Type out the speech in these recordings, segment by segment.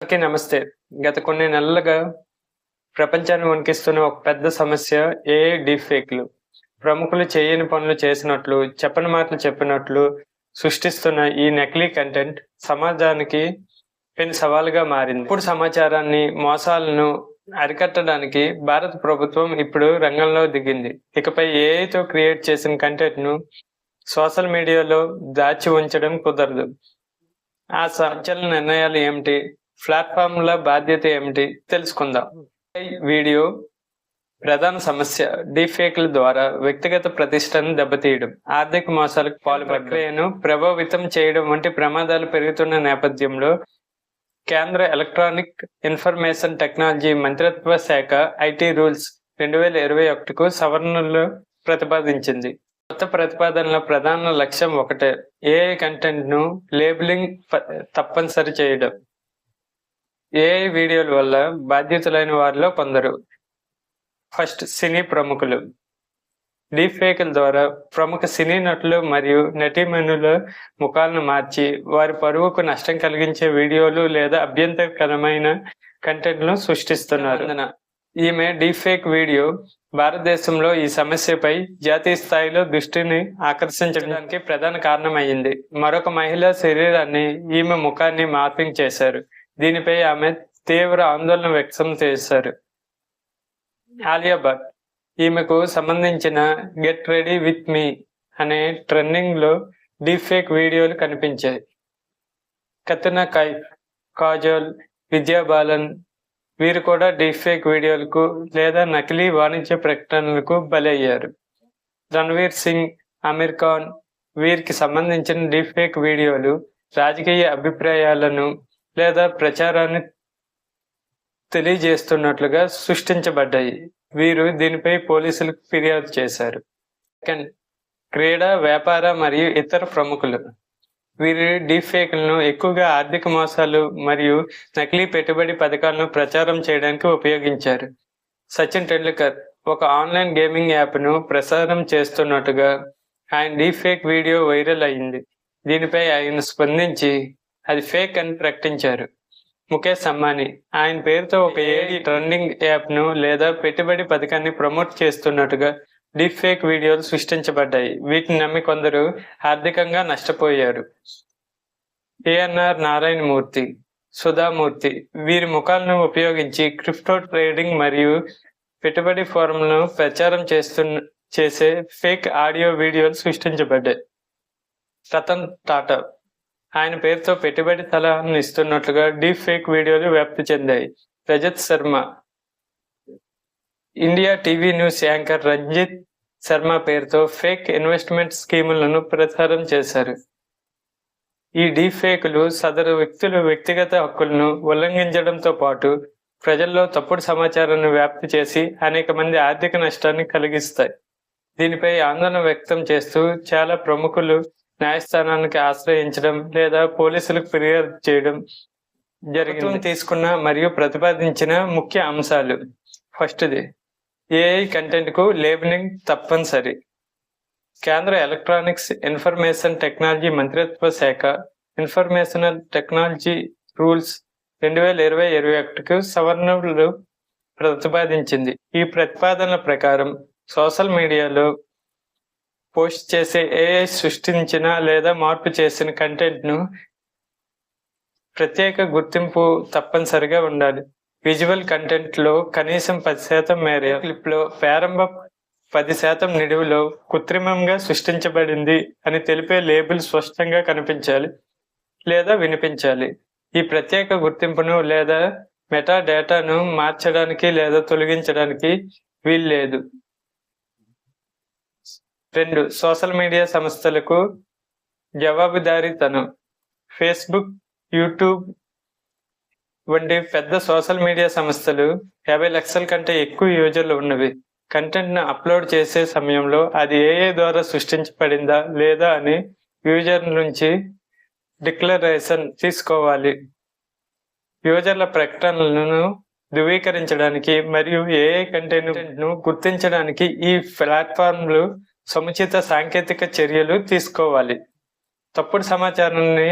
అందరికీ నమస్తే. గత కొన్ని నెలలుగా ప్రపంచాన్ని వణికిస్తున్న ఒక పెద్ద సమస్య ఏ డీఫేక్లు ప్రముఖులు చేయని పనులు చేసినట్లు చెప్పని మాటలు చెప్పినట్లు సృష్టిస్తున్న ఈ నకిలీ కంటెంట్ సమాజానికి పెను సవాలుగా మారింది. ఇప్పుడు సమాచారాన్ని మోసాలను అరికట్టడానికి భారత ప్రభుత్వం ఇప్పుడు రంగంలో దిగింది. ఇకపై ఏఐతో క్రియేట్ చేసిన కంటెంట్ను సోషల్ మీడియాలో దాచి ఉంచడం కుదరదు. ఆ సంచలన నిర్ణయాలు ఏమిటి? ప్లాట్ఫామ్ల బాధ్యత ఏమిటి తెలుసుకుందాం. వీడియో ప్రధాన సమస్య డీఫేక్ల ద్వారా వ్యక్తిగత ప్రతిష్టను దెబ్బతీయడం ఆర్థిక మోసాలకు పాలు ప్రక్రియను ప్రభావితం చేయడం వంటి ప్రమాదాలు పెరుగుతున్న నేపథ్యంలో కేంద్ర ఎలక్ట్రానిక్ ఇన్ఫర్మేషన్ టెక్నాలజీ మంత్రిత్వ శాఖ ఐటీ రూల్స్ రెండు వేల ఇరవై ఒకటికు సవరణలు ప్రతిపాదించింది. కొత్త ప్రతిపాదనల ప్రధాన లక్ష్యం ఒకటే ఏఐ కంటెంట్ను లేబులింగ్ తప్పనిసరి చేయడం. ఏఐ వీడియోల వల్ల బాధ్యతలైన వారిలో కొందరు? ఫస్ట్ సినీ ప్రముఖులు. డీఫేక్ల ద్వారా ప్రముఖ సినీ నటులు మరియు నటీమణుల ముఖాలను మార్చి వారి పరువుకు నష్టం కలిగించే వీడియోలు లేదా అభ్యంతరకరమైన కంటెంట్ను సృష్టిస్తున్నారు. ఈమె ఈమె డీఫేక్ వీడియో భారతదేశంలో ఈ సమస్యపై జాతీయ స్థాయిలో దృష్టిని ఆకర్షించడానికి ప్రధాన కారణమైంది మరొక మహిళ శరీరాన్ని ఈమె ముఖాన్ని మార్పింగ్ చేశారు. దీనిపై ఆమె తీవ్ర ఆందోళన వ్యక్తం చేశారు. ఆలియా భట్ ఈమెకు సంబంధించిన గెట్ రెడీ విత్ మీ అనే ట్రెండింగ్లో ఫేక్ వీడియోలు కనిపించాయి. కత్రినా కైఫ్ కాజోల్ విద్యా బాలన్ వీరు కూడా ఫేక్ వీడియోలకు లేదా నకిలీ వాణిజ్య ప్రకటనలకు బలయ్యారు. రణవీర్ సింగ్ అమీర్ ఖాన్ వీరికి సంబంధించిన ఫేక్ వీడియోలు రాజకీయ అభిప్రాయాలను లేదా ప్రచారాన్ని తెలియజేస్తున్నట్లుగా సృష్టించబడ్డాయి. వీరు దీనిపై పోలీసులకు ఫిర్యాదు చేశారు. సెకండ్ క్రీడా వ్యాపార మరియు ఇతర ప్రముఖులు. వీరి డీఫేక్లను ఎక్కువగా ఆర్థిక మోసాలు మరియు నకిలీ పెట్టుబడి పథకాలను ప్రచారం చేయడానికి ఉపయోగించారు. సచిన్ టెండూల్కర్ ఒక ఆన్లైన్ గేమింగ్ యాప్ను ప్రసారం చేస్తున్నట్టుగా ఆయన డీఫేక్ వీడియో వైరల్ అయింది. దీనిపై ఆయన స్పందించి అది ఫేక్ అని ప్రకటించారు. ముఖేష్ అంబానీ ఆయన పేరుతో ఒక ఏడి ట్రెండింగ్ యాప్ను లేదా పెట్టుబడి పథకాన్ని ప్రమోట్ చేస్తున్నట్టుగా డీప్ ఫేక్ వీడియోలు సృష్టించబడ్డాయి. వీటిని నమ్మి కొందరు ఆర్థికంగా నష్టపోయారు. ఏఎన్ఆర్ నారాయణ మూర్తి సుధామూర్తి వీరి ముఖాలను ఉపయోగించి క్రిప్టో ట్రేడింగ్ మరియు పెట్టుబడి ఫోరంలను ప్రచారం చేస్తున్న చేసే ఫేక్ ఆడియో వీడియోలు సృష్టించబడ్డాయి. రతన్ టాటా ఆయన పేరుతో పెట్టుబడి సలహాలను ఇస్తున్నట్లుగా డీప్ ఫేక్ వీడియోలు వ్యాప్తి చెందాయి. Rajat Sharma India TV news anchor Ranjit Sharma పేరుతో ఫేక్ ఇన్వెస్ట్మెంట్ స్కీములను ప్రచారం చేశారు. ఈ డీప్ ఫేకులు సదరు వ్యక్తులు వ్యక్తిగత హక్కులను ఉల్లంఘించడంతో పాటు ప్రజల్లో తప్పుడు సమాచారాన్ని వ్యాప్తి చేసి అనేక మంది ఆర్థిక నష్టాన్ని కలిగిస్తాయి. దీనిపై ఆందోళన వ్యక్తం చేస్తూ చాలా ప్రముఖులు న్యాయస్థానానికి ఆశ్రయించడం లేదా పోలీసులకు ఫిర్యాదు చేయడం జరిగింది. తీసుకున్న మరియు ప్రతిపాదించిన ముఖ్య అంశాలు. ఫస్ట్ది ఏఐ కంటెంట్కు లేబులింగ్ తప్పనిసరి. కేంద్ర ఎలక్ట్రానిక్స్ ఇన్ఫర్మేషన్ టెక్నాలజీ మంత్రిత్వ శాఖ ఇన్ఫర్మేషనల్ టెక్నాలజీ రూల్స్ రెండు వేల ఇరవై ఇరవై ఒకటికి సవరణలు ప్రతిపాదించింది. ఈ ప్రతిపాదనల ప్రకారం సోషల్ మీడియాలో పోస్ట్ చేసే ఏఐ సృష్టించిన లేదా మార్పు చేసిన కంటెంట్ను ప్రత్యేక గుర్తింపు తప్పనిసరిగా ఉండాలి. విజువల్ కంటెంట్లో కనీసం పది శాతం మేర క్లిప్లో ప్రారంభ పది శాతం నిడివిలో కృత్రిమంగా సృష్టించబడింది అని తెలిపే లేబుల్ స్పష్టంగా కనిపించాలి లేదా వినిపించాలి. ఈ ప్రత్యేక గుర్తింపును లేదా మెటా డేటాను మార్చడానికి లేదా తొలగించడానికి వీల్లేదు. రెండు సోషల్ మీడియా సంస్థలకు జవాబుదారీతనం. ఫేస్బుక్ యూట్యూబ్ వంటి పెద్ద సోషల్ మీడియా సంస్థలు యాభై లక్షల కంటే ఎక్కువ యూజర్లు ఉన్నవి. కంటెంట్ను అప్లోడ్ చేసే సమయంలో అది ఏఏ ద్వారా సృష్టించబడిందా లేదా అని యూజర్ నుంచి డిక్లరేషన్ తీసుకోవాలి. యూజర్ల ప్రకటనలను ధృవీకరించడానికి మరియు ఏఐ కంటెంట్ గుర్తించడానికి ఈ ప్లాట్ఫామ్లు సముచిత సాంకేతిక చర్యలు తీసుకోవాలి. తప్పుడు సమాచారాన్ని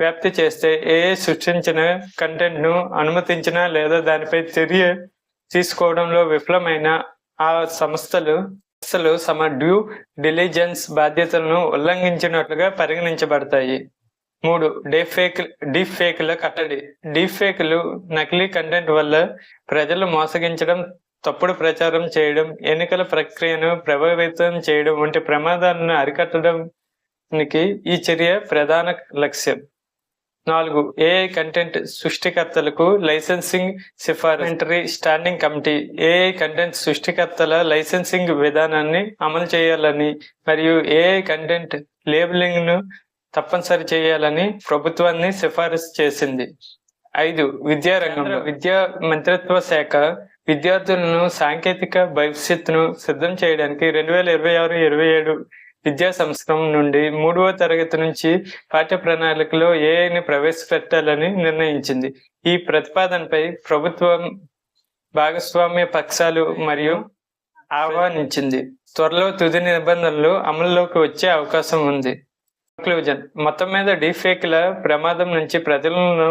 వ్యాప్తి చేస్తే ఏ సృష్టించిన కంటెంట్ను అనుమతించినా అనుమతించిన లేదా దానిపై చర్య తీసుకోవడంలో విఫలమైన ఆ సంస్థలు సంస్థలు తమ డ్యూ డిలిజెన్స్ బాధ్యతలను ఉల్లంఘించినట్లుగా పరిగణించబడతాయి. మూడు డీఫేక్ డీఫేక్ల కట్టడి. డీఫేక్లు నకిలీ కంటెంట్ వల్ల ప్రజలు మోసగించడం తప్పుడు ప్రచారం చేయడం ఎన్నికల ప్రక్రియను ప్రభావితం చేయడం వంటి ప్రమాదాలను అరికట్టడానికి ఈ చర్య ప్రధాన లక్ష్యం. నాలుగు ఏఐ కంటెంట్ సృష్టికర్తలకు లైసెన్సింగ్ సిఫారెంటరీ స్టాండింగ్ కమిటీ. ఏఐ కంటెంట్ సృష్టికర్తల లైసెన్సింగ్ విధానాన్ని అమలు చేయాలని మరియు ఏఐ కంటెంట్ లేబులింగ్ను తప్పనిసరి చేయాలని ప్రభుత్వాన్ని సిఫారసు చేసింది. ఐదు విద్యారంగంలో విద్యా మంత్రిత్వ శాఖ విద్యార్థులను సాంకేతిక భవిష్యత్తును సిద్ధం చేయడానికి రెండు వేల ఇరవై ఆరు ఇరవై ఏడు విద్యా సంవత్సరం నుండి మూడవ తరగతి నుంచి పాఠ్య ప్రణాళికలో ఏఐని ప్రవేశపెట్టాలని నిర్ణయించింది. ఈ ప్రతిపాదనపై ప్రభుత్వం భాగస్వామ్య పక్షాలు మరియు ఆహ్వానించింది. త్వరలో తుది నిబంధనలు అమల్లోకి వచ్చే అవకాశం ఉంది. మొత్తం మీద డీఫేక్ల ప్రమాదం నుంచి ప్రజలను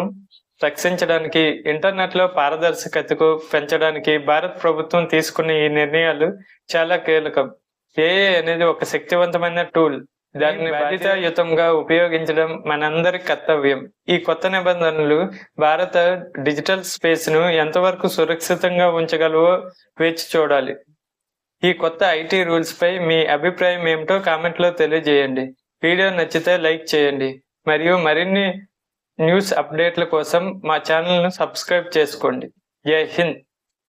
రక్షించడానికి ఇంటర్నెట్లో పారదర్శకతకు పెంచడానికి భారత్ ప్రభుత్వం తీసుకున్న ఈ నిర్ణయాలు చాలా కీలకం. ఏఏ అనేది ఒక శక్తివంతమైన టూల్. దాన్ని బాధ్యతాయుతంగా ఉపయోగించడం మనందరి కర్తవ్యం. ఈ కొత్త నిబంధనలు భారత డిజిటల్ స్పేస్ను ఎంతవరకు సురక్షితంగా ఉంచగలవో వేచి చూడాలి. ఈ కొత్త ఐటీ రూల్స్ పై మీ అభిప్రాయం ఏమిటో కామెంట్లో తెలియజేయండి. వీడియో నచ్చితే లైక్ చేయండి. మరియు మరిన్ని న్యూస్ అప్డేట్ల కోసం మా ఛానల్ను సబ్స్క్రైబ్ చేసుకోండి. జై హింద్.